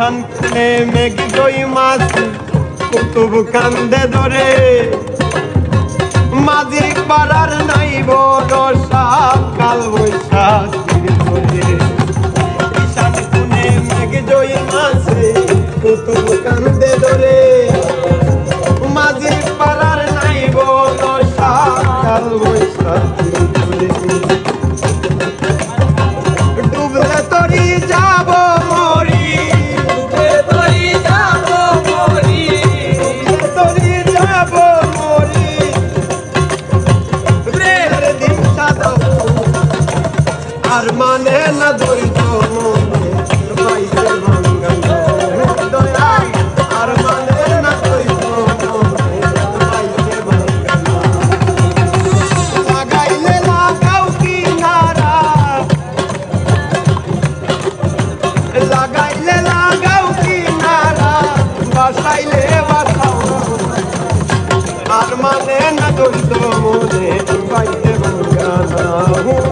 ঈশান খুনে মেঘ দই মাছ কুতুব কান্দে ধরে। মাঝির পাড়ার নাই বড় কাল ধৈর্য মনে বাইরে ভাঙ্গাল লাগাইলে লাগাও কিনারা বাসাইলে বাসাও আর মানে না দোষ মনে বাইতে ভাঙ্গানা